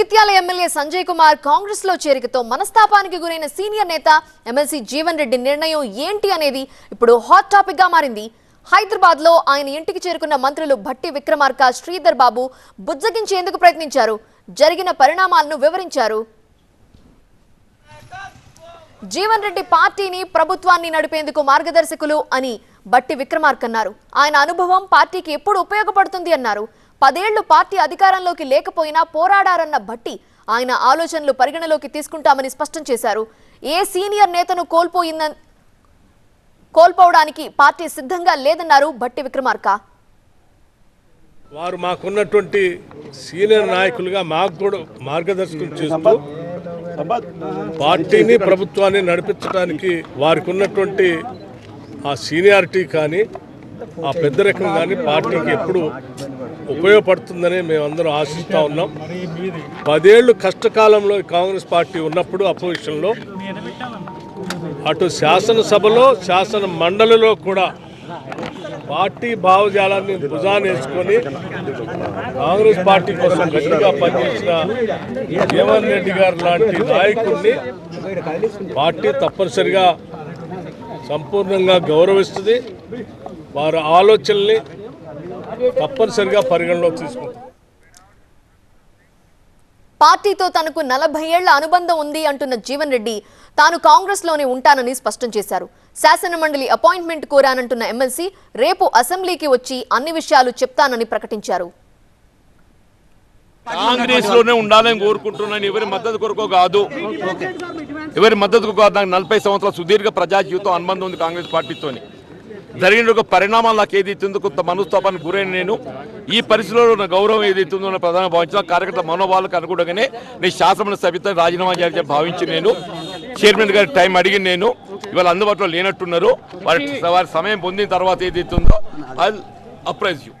Jagtial MLA Sanjay Kumar కాంగ్రెస్లో చేరికతో మనస్తాపానికి గురైన సీనియర్ నేత ఎమ్మెల్సీ జీవన్ రెడ్డి నిర్ణయం ఏంటి అనేది ఇప్పుడు హాట్ టాపిక్గా మారింది. హైదరాబాద్లో ఆయన ఇంటికి చేరుకున్న మంత్రులు భట్టి విక్రమార్క శ్రీధర్ బాబు బుజ్జగించేందుకు ప్రయత్నించారు. జరిగిన పరిణామాలను వివరించారు. జీవన్ రెడ్డి పార్టీని ప్రభుత్వాన్ని నడిపేందుకు మార్గదర్శకులు అని బట్టి విక్రమార్క అన్నారు. ఆయన అనుభవం పార్టీకి ఎప్పుడు ఉపయోగపడుతుంది అన్నారు. పదేళ్ళు పార్టీ అధికారంలోకి లేకపోయినా పోరాడారన్న భట్టి ఆయన ఆలోచనలు పరిగణలోకి తీసుకుంటామని స్పష్టం చేశారు. ఏ సీనియర్ నేతను కోల్పోయింద కోల్పోవడానికి పార్టీ సిద్ధంగా లేదన్నారు భట్టి విక్రమార్క. వారు మాకున్నటువంటి సీనియర్ నాయకులుగా మాకు కూడా మార్గదర్శకం చేస్తూ పార్టీని ప్రభుత్వాన్ని నడిపించడానికి వారికి ఉన్నటువంటి ఆ సీనియారిటీ కానీ ఆ పెద్దరికం కానీ పార్టీకి ఎప్పుడు ఉపయోగపడుతుందని మేమందరం ఆశిస్తూ ఉన్నాం. పదేళ్ళు కష్టకాలంలో కాంగ్రెస్ పార్టీ ఉన్నప్పుడు అపోజిషన్లో అటు శాసనసభలో శాసన మండలిలో కూడా పార్టీ భావజాలాన్ని భుజాన్ని వేసుకొని కాంగ్రెస్ పార్టీ కోసం గట్టిగా పనిచేసిన జగన్ రెడ్డి గారు లాంటి నాయకుడిని పార్టీ తప్పనిసరిగా సంపూర్ణంగా గౌరవిస్తుంది. వారి ఆలోచనల్ని తప్పనిసరిగా పరిగణలోకి తీసుకుంటుంది పార్టీతో తనకు నలభై ఏళ్ళ అనుబంధం ఉంది అంటున్న జీవన్ రెడ్డి తాను కాంగ్రెస్లోనే ఉంటానని స్పష్టం చేశారు. శాసనమండలి అపాయింట్మెంట్ కోరానంటున్న ఎమ్మెల్సీ రేపు అసెంబ్లీకి వచ్చి అన్ని విషయాలు చెప్తానని ప్రకటించారు. కాంగ్రెస్లోనే ఉండాలని కోరుకుంటున్నాను ఎవరి మద్దతు కొరకు కాదు. ఎవరి మద్దతు కాదు. నాకు నలభై సంవత్సరాల సుదీర్ఘ ప్రజా జీవితం అనుబంధం ఉంది కాంగ్రెస్ పార్టీతోని. జరిగిన ఒక పరిణామాలు నాకు ఏదైతుందో కొంత మనస్తాపానికి గురైన నేను. ఈ పరిస్థితిలో ఉన్న గౌరవం ఏదైతుందో నా ప్రధాన భావించిన కార్యకర్త మనోభావాలకు అనుగుణంగానే నేను శాసన సభ్యత రాజీనామా చేయాలని భావించి నేను. చైర్మన్ గారి టైం అడిగి నేను. ఇవాళ అందుబాటులో లేనట్టున్నారు. వారి వారి సమయం పొందిన తర్వాత ఏదైతుందో ఐ అప్రైజ్ యూ